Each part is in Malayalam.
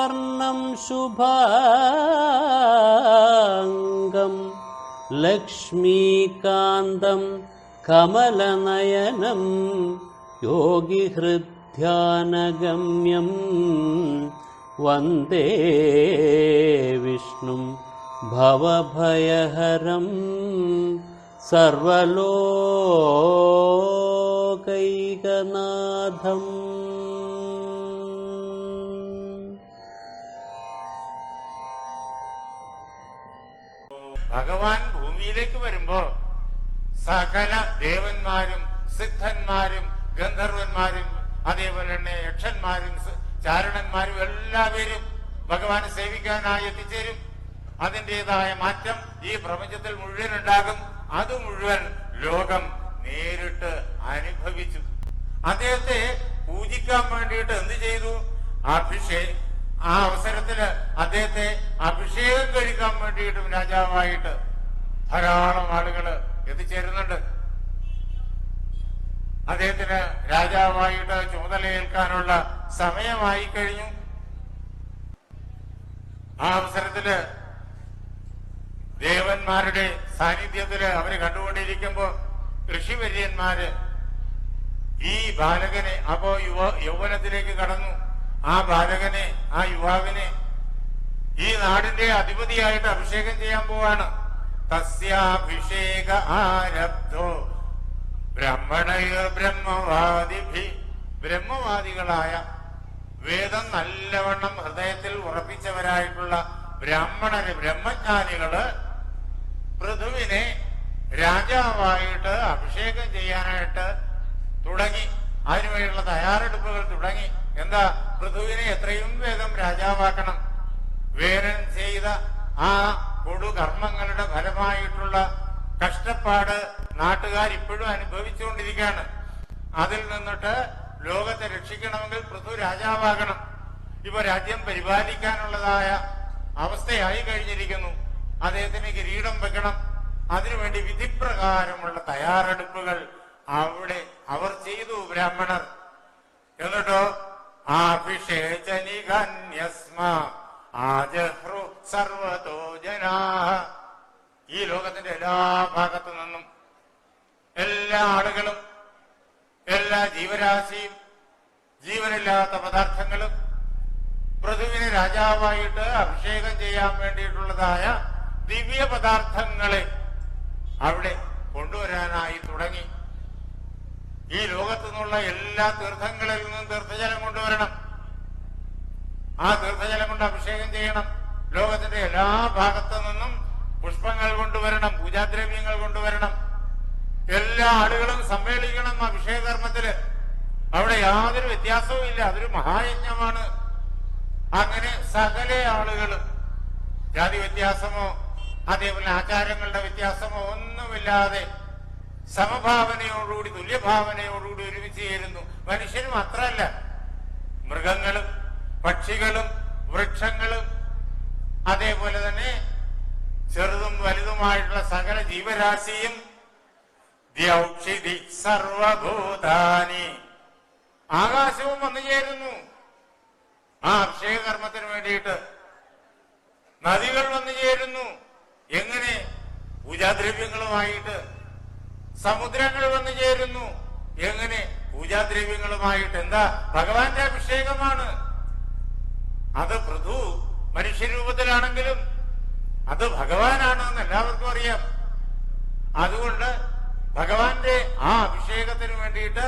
मेघवर्णं शुभाङ्गं लक्ष्मीकान्तं कमलनयनं योगिहृद्ध्यानगम्यं वन्दे विष्णुं भवभयहरं सर्वलोकैकनाथम् ഭഗവാൻ ഭൂമിയിലേക്ക് വരുമ്പോ സകല ദേവന്മാരും സിദ്ധന്മാരും ഗന്ധർവന്മാരും അതേപോലെ തന്നെ യക്ഷന്മാരും ചാരണന്മാരും എല്ലാവരും ഭഗവാനെ സേവിക്കാനായി എത്തിച്ചേരും. അതിന്റെതായ മാറ്റം ഈ പ്രപഞ്ചത്തിൽ മുഴുവൻ ഉണ്ടാകും അത് മുഴുവൻ ലോകം നേരിട്ട് അനുഭവിച്ചു. അദ്ദേഹത്തെ പൂജിക്കാൻ വേണ്ടിയിട്ട് എന്ത് ചെയ്തു? അഭിഷേക് ആ അവസരത്തിൽ അദ്ദേഹത്തെ അഭിഷേകം കഴിക്കാൻ വേണ്ടിയിട്ടും രാജാവായിട്ട് ധാരാളം ആളുകൾ എത്തിച്ചേരുന്നുണ്ട്. അദ്ദേഹത്തിന് രാജാവായിട്ട് ചുമതലയേൽക്കാനുള്ള സമയമായി കഴിഞ്ഞു. ആ അവസരത്തിൽ ദേവന്മാരുടെ സാന്നിധ്യത്തിൽ അവർ കണ്ടുകൊണ്ടിരിക്കുമ്പോ ഋഷിവര്യന്മാര് ഈ ബാലകനെ അപ്പോ യുവ യൗവനത്തിലേക്ക് കടന്നു. ആ ബാലകനെ ആ യുവാവിനെ ഈ നാടിന്റെ അധിപതിയായിട്ട് അഭിഷേകം ചെയ്യാൻ പോവാണ്. തസ്യാഭിഷേക ആരബ്ധോ. ബ്രഹ്മണയ ബ്രഹ്മവാദിഭി. ബ്രഹ്മവാദികളായ വേദം നല്ലവണ്ണം ഹൃദയത്തിൽ ഉറപ്പിച്ചവരായിട്ടുള്ള ബ്രാഹ്മണര് ബ്രഹ്മജ്ഞാനികൾ പൃഥുവിനെ രാജാവായിട്ട് അഭിഷേകം ചെയ്യാനായിട്ട് തുടങ്ങി. അതിനുവേണ്ടിയുള്ള തയ്യാറെടുപ്പുകൾ തുടങ്ങി. എന്താ? പൃഥുവിനെ എത്രയും വേഗം രാജാവാക്കണം. വേരൻ ചെയ്ത ആ കൊടുകർമ്മങ്ങളുടെ ഫലമായിട്ടുള്ള കഷ്ടപ്പാട് നാട്ടുകാർ ഇപ്പോഴും അനുഭവിച്ചുകൊണ്ടിരിക്കുകയാണ്. അതിൽ നിന്നിട്ട് ലോകത്തെ രക്ഷിക്കണമെങ്കിൽ പൃഥു രാജാവാകണം. ഇപ്പൊ രാജ്യം പരിപാലിക്കാനുള്ളതായ അവസ്ഥയായി കഴിഞ്ഞിരിക്കുന്നു. അദ്ദേഹത്തിന് കിരീടം വെക്കണം. അതിനുവേണ്ടി വിധിപ്രകാരമുള്ള തയ്യാറെടുപ്പുകൾ അവിടെ അവർ ചെയ്തു ബ്രാഹ്മണർ. എന്നിട്ടോ ആഭിഷേചനികന്യസ്മ ആജഹ്രു സർവതോ ജനാഹ ഈ ലോകത്തിന്റെ എല്ലാ ഭാഗത്തു നിന്നും എല്ലാ ആളുകളും എല്ലാ ജീവരാശിയും ജീവനില്ലാത്ത പദാർത്ഥങ്ങളും പൃഥുവിനെ രാജാവായിട്ട് അഭിഷേകം ചെയ്യാൻ വേണ്ടിയിട്ടുള്ളതായ ദിവ്യ പദാർത്ഥങ്ങളെ അവിടെ കൊണ്ടുവരാനായി തുടങ്ങി. ഈ ലോകത്തു നിന്നുള്ള എല്ലാ തീർത്ഥങ്ങളിൽ നിന്നും തീർത്ഥജലം കൊണ്ടുവരണം. ആ തീർത്ഥജലം കൊണ്ട് അഭിഷേകം ചെയ്യണം. ലോകത്തിന്റെ എല്ലാ ഭാഗത്തു നിന്നും പുഷ്പങ്ങൾ കൊണ്ടുവരണം പൂജാദ്രവ്യങ്ങൾ കൊണ്ടുവരണം. എല്ലാ ആളുകളും സമ്മേളിക്കണം അഭിഷേകകർമ്മത്തിൽ അവിടെ യാതൊരു വ്യത്യാസവും ഇല്ല അതൊരു മഹായജ്ഞമാണ്. അങ്ങനെ സകല ആളുകളും ജാതി വ്യത്യാസമോ അതേപോലെ ആചാരങ്ങളുടെ വ്യത്യാസമോ ഒന്നുമില്ലാതെ സമഭാവനയോടുകൂടി തുല്യഭാവനയോടുകൂടി ഒരുമിച്ച് ചേരുന്നു. മനുഷ്യന് മാത്രമല്ല മൃഗങ്ങളും പക്ഷികളും വൃക്ഷങ്ങളും അതേപോലെ തന്നെ ചെറുതും വലുതുമായിട്ടുള്ള സകല ജീവരാശിയും സർവഭൂതാനി. ആകാശവും വന്നു ചേരുന്നു. ആ അഭിഷേകകർമ്മത്തിന് വേണ്ടിയിട്ട് നദികൾ വന്നു ചേരുന്നു. എങ്ങനെ? പൂജാദ്രവ്യങ്ങളുമായിട്ട്. സമുദ്രങ്ങൾ വന്നു ചേരുന്നു. എങ്ങനെ? പൂജാദ്രവ്യങ്ങളുമായിട്ട്. എന്താ? ഭഗവാന്റെ അഭിഷേകമാണ്. അത് പൃഥു മനുഷ്യരൂപത്തിലാണെങ്കിലും അത് ഭഗവാനാണെന്ന് എല്ലാവർക്കും അറിയാം. അതുകൊണ്ട് ഭഗവാന്റെ ആ അഭിഷേകത്തിന് വേണ്ടിയിട്ട്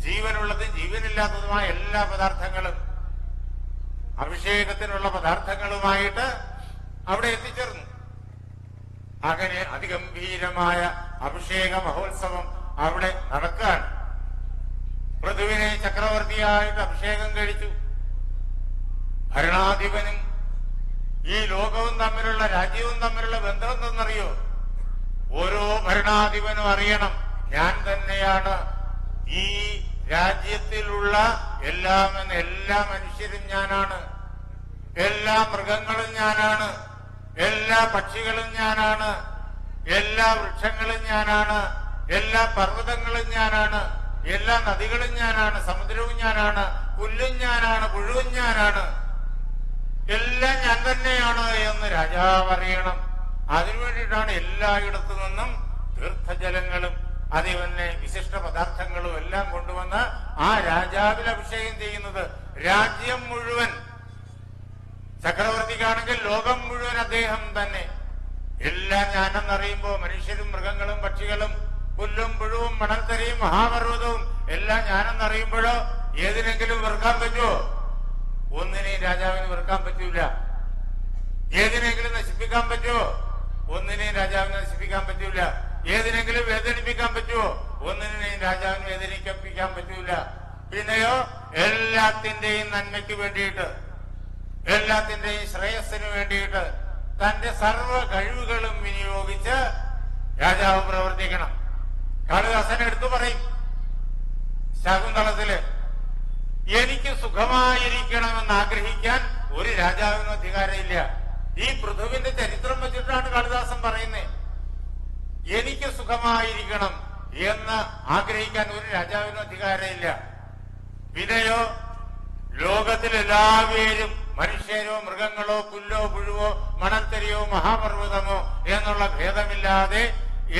ജീവനുള്ളതും ജീവനില്ലാത്തതുമായ എല്ലാ പദാർത്ഥങ്ങളും അഭിഷേകത്തിനുള്ള പദാർത്ഥങ്ങളുമായിട്ട് അവിടെ എത്തിച്ചേർന്നു. അങ്ങനെ അതിഗംഭീരമായ അഭിഷേക മഹോത്സവം അവിടെ നടക്കുകയാണ്. പൃഥുവിനെ ചക്രവർത്തിയായിട്ട് അഭിഷേകം കഴിച്ചു. ഭരണാധിപനും ഈ ലോകവും തമ്മിലുള്ള രാജ്യവും തമ്മിലുള്ള ബന്ധം എന്തെന്നറിയോ? ഓരോ ഭരണാധിപനും അറിയണം. ഞാൻ തന്നെയാണ് ഈ രാജ്യത്തിലുള്ള എല്ലാം എല്ലാ മനുഷ്യരും ഞാനാണ്. എല്ലാ മൃഗങ്ങളും ഞാനാണ്. എല്ലാ പക്ഷികളും ഞാനാണ്. എല്ലാ വൃക്ഷങ്ങളും ഞാനാണ്. എല്ലാ പർവതങ്ങളും ഞാനാണ്. എല്ലാ നദികളും ഞാനാണ്. സമുദ്രവും ഞാനാണ്. പുല്ലും ഞാനാണ്. പുഴുവും ഞാനാണ്. എല്ലാം ഞാൻ തന്നെയാണ് എന്ന് രാജാവ് അറിയണം അതിനു വേണ്ടിയിട്ടാണ് എല്ലായിടത്തു നിന്നും തീർത്ഥജലങ്ങളും അതേപോലെ വിശിഷ്ട പദാർത്ഥങ്ങളും എല്ലാം കൊണ്ടുവന്ന് ആ രാജാവിൽ അഭിഷേകം ചെയ്യുന്നത്. രാജ്യം മുഴുവൻ. ചക്രവർത്തിക്കാണെങ്കിൽ ലോകം മുഴുവൻ അദ്ദേഹം തന്നെ. എല്ലാം ഞാനെന്നറിയുമ്പോ മനുഷ്യരും മൃഗങ്ങളും പക്ഷികളും പുല്ലും പുഴുവും മണൽത്തരയും മഹാപർവതവും എല്ലാം ഞാനെന്നറിയുമ്പോഴോ ഏതിനെങ്കിലും വെറുക്കാൻ പറ്റുമോ? ഒന്നിനെയും രാജാവിന് വെറുക്കാൻ പറ്റൂല. ഏതിനെങ്കിലും നശിപ്പിക്കാൻ പറ്റുമോ? ഒന്നിനെയും രാജാവിനെ നശിപ്പിക്കാൻ പറ്റൂല. ഏതിനെങ്കിലും വേദനിപ്പിക്കാൻ പറ്റുമോ? ഒന്നിനെയും രാജാവിന് വേദനിപ്പിക്കാൻ പറ്റൂല. പിന്നെയോ എല്ലാത്തിന്റെയും നന്മയ്ക്ക് വേണ്ടിയിട്ട് എല്ലാത്തിന്റെയും ശ്രേയസ്സിന് വേണ്ടിയിട്ട് തന്റെ സർവ കഴിവുകളും വിനിയോഗിച്ച് രാജാവ് പ്രവർത്തിക്കണം. കാളിദാസൻ എടുത്തു പറയും ശകുന്തളത്തിൽ എനിക്ക് സുഖമായിരിക്കണമെന്ന് ആഗ്രഹിക്കാൻ ഒരു രാജാവിനും അധികാരമില്ല. ഈ പൃഥുവിന്റെ ചരിത്രം വെച്ചിട്ടാണ് കാളിദാസൻ പറയുന്നത് എനിക്ക് സുഖമായിരിക്കണം എന്ന് ആഗ്രഹിക്കാൻ ഒരു രാജാവിനും അധികാരമില്ല. പിന്നെയോ ലോകത്തിൽ എല്ലാവരും മനുഷ്യരോ മൃഗങ്ങളോ പുല്ലോ പുഴുവോ മണൽത്തരിയോ മഹാപർവതമോ എന്നുള്ള ഭേദമില്ലാതെ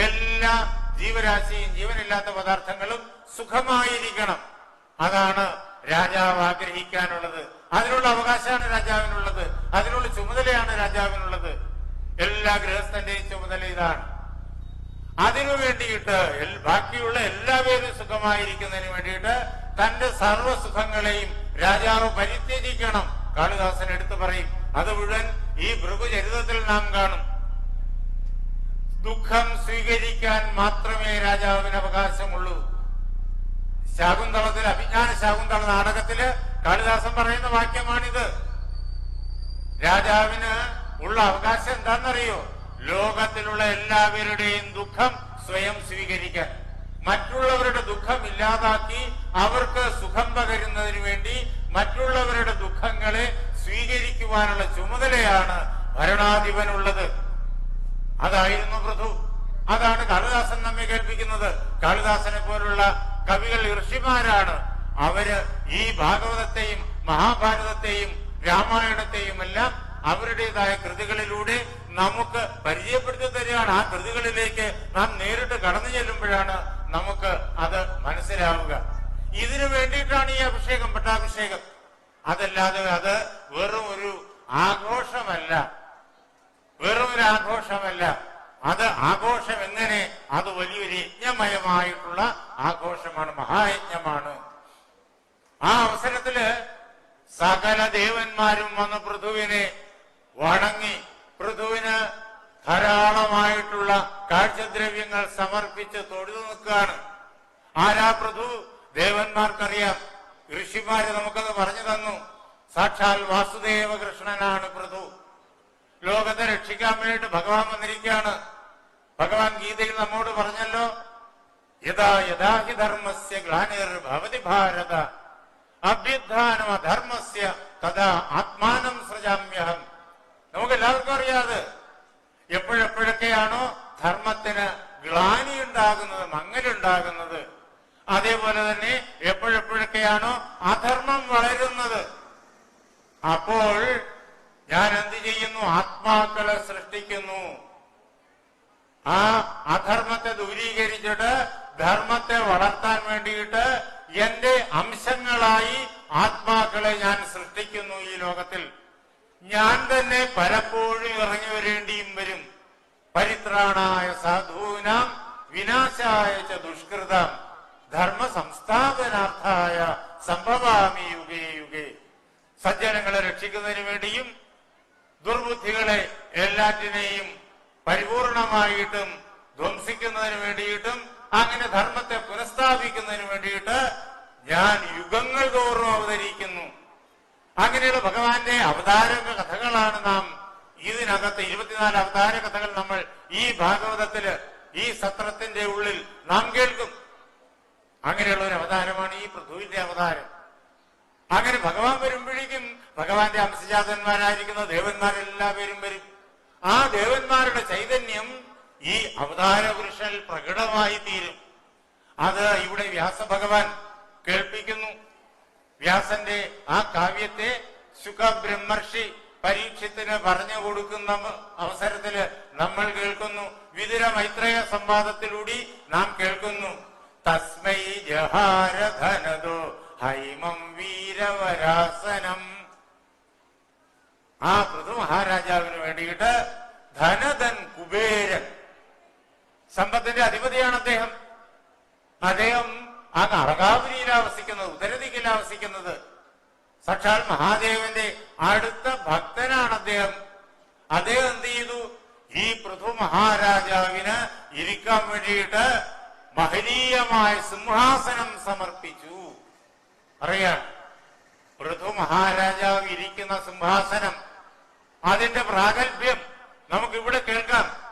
എല്ലാ ജീവരാശിയും ജീവനില്ലാത്ത പദാർത്ഥങ്ങളും സുഖമായിരിക്കണം. അതാണ് രാജാവ് ആഗ്രഹിക്കാനുള്ളത്. അതിനുള്ള അവകാശമാണ് രാജാവിനുള്ളത്. അതിനുള്ള ചുമതലയാണ് രാജാവിനുള്ളത്. എല്ലാ ഗൃഹസ്ഥന്റെയും ചുമതല ഇതാണ്. അതിനു വേണ്ടിയിട്ട് ബാക്കിയുള്ള എല്ലാവരും സുഖമായിരിക്കുന്നതിന് വേണ്ടിയിട്ട് തന്റെ സർവസുഖങ്ങളെയും രാജാവ് പരിത്യജിക്കണം. കാളിദാസൻ എടുത്തു പറയും അത് മുഴുവൻ ഈ ഭൃഗുചരിതത്തിൽ നാം കാണും. ദുഃഖം സ്വീകരിക്കാൻ മാത്രമേ രാജാവിന് അവകാശമുള്ളൂ. ശാകുന്തളത്തിൽ അഭിജ്ഞാന ശാകുന്തള നാടകത്തിൽ കാളിദാസൻ പറയുന്ന വാക്യമാണിത്. രാജാവിന് ഉള്ള അവകാശം എന്താണെന്നറിയോ? ലോകത്തിലുള്ള എല്ലാവരുടെയും ദുഃഖം സ്വയം സ്വീകരിക്കാൻ. മറ്റുള്ളവരുടെ ദുഃഖം ഇല്ലാതാക്കി അവർക്ക് സുഖം പകരുന്നതിന് വേണ്ടി മറ്റുള്ളവരുടെ ദുഃഖങ്ങളെ സ്വീകരിക്കുവാനുള്ള ചുമതലയാണ് ഭരണാധിപനുള്ളത്. അതായിരുന്നു പൃഥു. അതാണ് കാളിദാസൻ നമ്മെ കേൾപ്പിക്കുന്നത്. കാളിദാസനെ പോലുള്ള കവികൾ ഋഷിമാരാണ്. അവർ ഈ ഭാഗവതത്തെയും മഹാഭാരതത്തെയും രാമായണത്തെയും എല്ലാം അവരുടേതായ കൃതികളിലൂടെ നമുക്ക് പരിചയപ്പെടുത്തി തരികയാണ്. ആ കൃതികളിലേക്ക് നാം നേരിട്ട് കടന്നു ചെല്ലുമ്പോഴാണ് നമുക്ക് അത് മനസ്സിലാവുക. ഇതിനു വേണ്ടിയിട്ടാണ് ഈ അഭിഷേകം പട്ടാഭിഷേകം. അതല്ലാതെ അത് വെറും ഒരു ആഘോഷമല്ല. വെറും ഒരു ആഘോഷമല്ല. അത് ആഘോഷം എങ്ങനെ അത് വലിയൊരു യജ്ഞമയമായിട്ടുള്ള ആഘോഷമാണ് മഹായജ്ഞമാണ്. ആ അവസരത്തിൽ സകല ദേവന്മാരും വന്ന് പൃഥുവിനെ വണങ്ങി പൃഥുവിന് ധാരാളമായിട്ടുള്ള കാഴ്ചദ്രവ്യങ്ങൾ സമർപ്പിച്ച് തൊഴുതു നിൽക്കുകയാണ്. ആരാ പൃഥു? ദേവന്മാർക്കറിയാം. ഋഷിമാര് നമുക്കത് പറഞ്ഞു തന്നു. സാക്ഷാൽ വാസുദേവ കൃഷ്ണനാണ് രക്ഷിക്കാൻ വേണ്ടിയിട്ട് ഭഗവാൻ വന്നിരിക്കുകയാണ്. ഭഗവാൻ ഗീതയിൽ നമ്മോട് പറഞ്ഞല്ലോ യഥാ യഥാഹി ധർമ്മസ്യ ഗ്ലാനിർ ഭവതി ഭാരത അഭ്യുത്ഥാനം ധർമ്മസ്യ തഥാ ആത്മാനം സൃജാമ്യഹം. നമുക്ക് എല്ലാവർക്കും അറിയാതെ എപ്പോഴെപ്പോഴൊക്കെയാണോ ധർമ്മത്തിന് ഗ്ലാനി ഉണ്ടാകുന്നത് മങ്ങലുണ്ടാകുന്നത് അതേപോലെ തന്നെ എപ്പോഴെപ്പോഴൊക്കെയാണോ അധർമ്മം വളരുന്നത്. അപ്പോൾ ഞാൻ ആത്മാക്കളെ സൃഷ്ടിക്കുന്നു. ആ അധർമ്മത്തെ ദൂരീകരിച്ചിട്ട് ധർമ്മത്തെ വളർത്താൻ വേണ്ടിയിട്ട് എന്റെ അംശങ്ങളായി ആത്മാക്കളെ ഞാൻ സൃഷ്ടിക്കുന്നു ഈ ലോകത്തിൽ. ഞാൻ തന്നെ പലപ്പോഴും ഇറങ്ങി വരേണ്ടിയും വരും. പരിത്രാണായ സാധൂനാം വിനാശായ ദുഷ്കൃതം ധർമ്മ സംസ്ഥാപനാർത്ഥായ സംഭവാമി യുഗേ യുഗേ. സജ്ജനങ്ങളെ രക്ഷിക്കുന്നതിന് വേണ്ടിയും ദുർബുദ്ധികളെ എല്ലാറ്റിനെയും പരിപൂർണമായിട്ടും ധ്വംസിക്കുന്നതിന് വേണ്ടിയിട്ടും അങ്ങനെ ധർമ്മത്തെ പുനഃസ്ഥാപിക്കുന്നതിന് വേണ്ടിയിട്ട് ഞാൻ യുഗങ്ങൾ തോറും അവതരിക്കുന്നു. അങ്ങനെയുള്ള ഭഗവാന്റെ അവതാര കഥകളാണ് നാം ഇതിനകത്ത് ഇരുപത്തിനാല് അവതാര കഥകൾ നമ്മൾ ഈ ഭാഗവതത്തിൽ ഈ സത്രത്തിന്റെ ഉള്ളിൽ നാം കേൾക്കും. അങ്ങനെയുള്ള ഒരു അവതാരമാണ് ഈ പൃഥുവിന്റെ അവതാരം. അങ്ങനെ ഭഗവാൻ വരുമ്പോഴേക്കും ഭഗവാന്റെ അംശജാതന്മാരായിരിക്കുന്ന ദേവന്മാരെല്ലാവരും വരും. ആ ദേവന്മാരുടെ ചൈതന്യം ഈ അവതാര പുരുഷനിൽ പ്രകടമായി തീരും. അത് ഇവിടെ വ്യാസ ഭഗവാൻ കേൾപ്പിക്കുന്നു. വ്യാസന്റെ ആ കാവ്യത്തെ ശുഖബ്രഹ്മർഷി പരീക്ഷത്തിന് പറഞ്ഞു കൊടുക്കുന്ന അവസരത്തിൽ നമ്മൾ കേൾക്കുന്നു. വിതുര മൈത്രേയ സംവാദത്തിലൂടെ നാം കേൾക്കുന്നു. തസ്മൈ ജഹാരധനദോ ഹൈമം വീരവരാസനം. ആ പൃഥു മഹാരാജാവിന് വേണ്ടിയിട്ട് ധനധൻ കുബേരൻ സമ്പത്തിന്റെ അധിപതിയാണ് അദ്ദേഹം. അദ്ദേഹം ആ അറകാപുരിയിലാണ് വസിക്കുന്നത് ഉദരദിക്കിലാണ് വസിക്കുന്നത് സാക്ഷാൽ മഹാദേവന്റെ അടുത്ത ഭക്തനാണ് അദ്ദേഹം. അദ്ദേഹം എന്ത് ചെയ്തു? ഈ പൃഥു മഹാരാജാവിന് ഇരിക്കാൻ വേണ്ടിയിട്ട് മഹനീയമായ സിംഹാസനം സമർപ്പിച്ചു. അറിയാം പൃഥു മഹാരാജാവ് ഇരിക്കുന്ന സിംഹാസനം അതിന്റെ പ്രാഗൽഭ്യം നമുക്ക് ഇവിടെ കേൾക്കാം.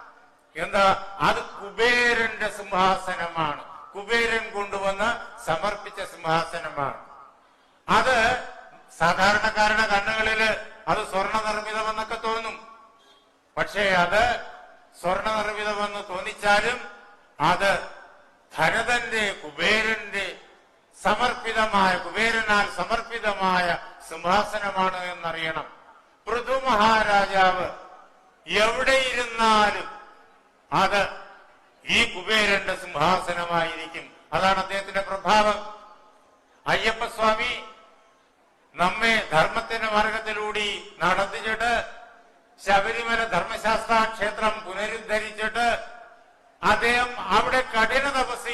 എന്താ? അത് കുബേരന്റെ സിംഹാസനമാണ്. കുബേരൻ കൊണ്ടുവന്ന് സമർപ്പിച്ച സിംഹാസനമാണ്. അത് സാധാരണക്കാരുടെ കണ്ണുകളിൽ അത് സ്വർണ നിർമ്മിതമെന്നൊക്കെ തോന്നും. പക്ഷേ അത് സ്വർണ നിർമ്മിതമെന്ന് തോന്നിച്ചാലും അത് ഭരതന്റെ കുബേരന്റെ സമർപ്പിതമായ കുബേരനാൽ സമർപ്പിതമായ സിംഹാസനമാണ് എന്നറിയണം. പൃഥു മഹാരാജാവ് എവിടെയിരുന്നാലും അത് ഈ കുബേരന്റെ സിംഹാസനമായിരിക്കും. അതാണ് അദ്ദേഹത്തിന്റെ പ്രഭാവം. അയ്യപ്പസ്വാമി നമ്മെ ധർമ്മത്തിന്റെ മാർഗത്തിലൂടി നടത്തിച്ചിട്ട് ശബരിമല ധർമ്മശാസ്ത്ര ക്ഷേത്രം പുനരുദ്ധരിച്ചിട്ട് അദ്ദേഹം അവിടെ കഠിന തപസ്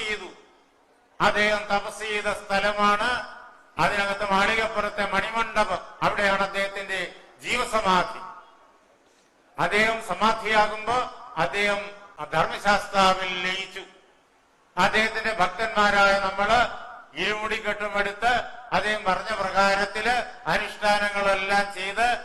അദ്ദേഹം തപസ് ചെയ്ത സ്ഥലമാണ്. അതിനകത്ത് മാളികപ്പുറത്തെ മണിമണ്ഡപം. അവിടെയാണ് അദ്ദേഹത്തിന്റെ ജീവസമാധി. അദ്ദേഹം സമാധിയാകുമ്പോ അദ്ദേഹം ആ ധർമ്മശാസ്താവിൽ ലയിച്ചു. അദ്ദേഹത്തിന്റെ ഭക്തന്മാരായ നമ്മൾ ഇരുമുടിക്കെട്ടുമെടുത്ത് അദ്ദേഹം പറഞ്ഞ പ്രകാരത്തിൽ അനുഷ്ഠാനങ്ങളെല്ലാം ചെയ്ത്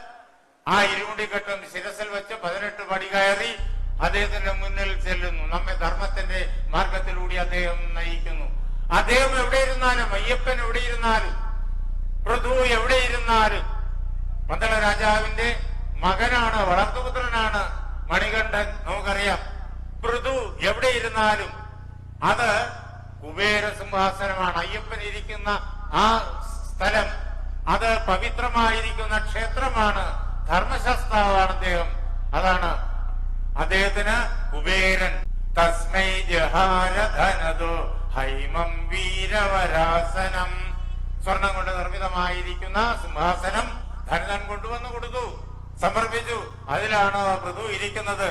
ആ ഇരുമുടിക്കെട്ടും ശിരസിൽ വെച്ച് പതിനെട്ട് പടി കയറി അദ്ദേഹത്തിന്റെ മുന്നിൽ ചെല്ലുന്നു. നമ്മെ ധർമ്മത്തിന്റെ മാർഗത്തിലൂടെ അദ്ദേഹം നയിക്കുന്നു. അദ്ദേഹം എവിടെ ഇരുന്നാലും അയ്യപ്പൻ എവിടെ ഇരുന്നാലും പൃഥു എവിടെ ഇരുന്നാലും പന്തള രാജാവിന്റെ മകനാണ് വളർത്തുപുത്രനാണ് മണികണ്ഠൻ. നമുക്കറിയാം പൃഥു എവിടെ ഇരുന്നാലും അത് കുബേര സിംഹാസനമാണ്. അയ്യപ്പൻ ഇരിക്കുന്ന ആ സ്ഥലം അത് പവിത്രമായിരിക്കുന്ന ക്ഷേത്രമാണ് ധർമ്മശാസ്താവാണ് അദ്ദേഹം. അതാണ് അദ്ദേഹത്തിന് കുബേരൻ. തസ്മൈ ജഹാരധനദോ ഹൈമം വീരവരാസനം. സ്വർണം കൊണ്ട് നിർമ്മിതമായിരിക്കുന്ന സിംഹാസനം ധനധൻ കൊണ്ടുവന്നു കൊടുത്തു. സമർപ്പിച്ചു. അതിലാണ് പൃഥു ഇരിക്കുന്നത്.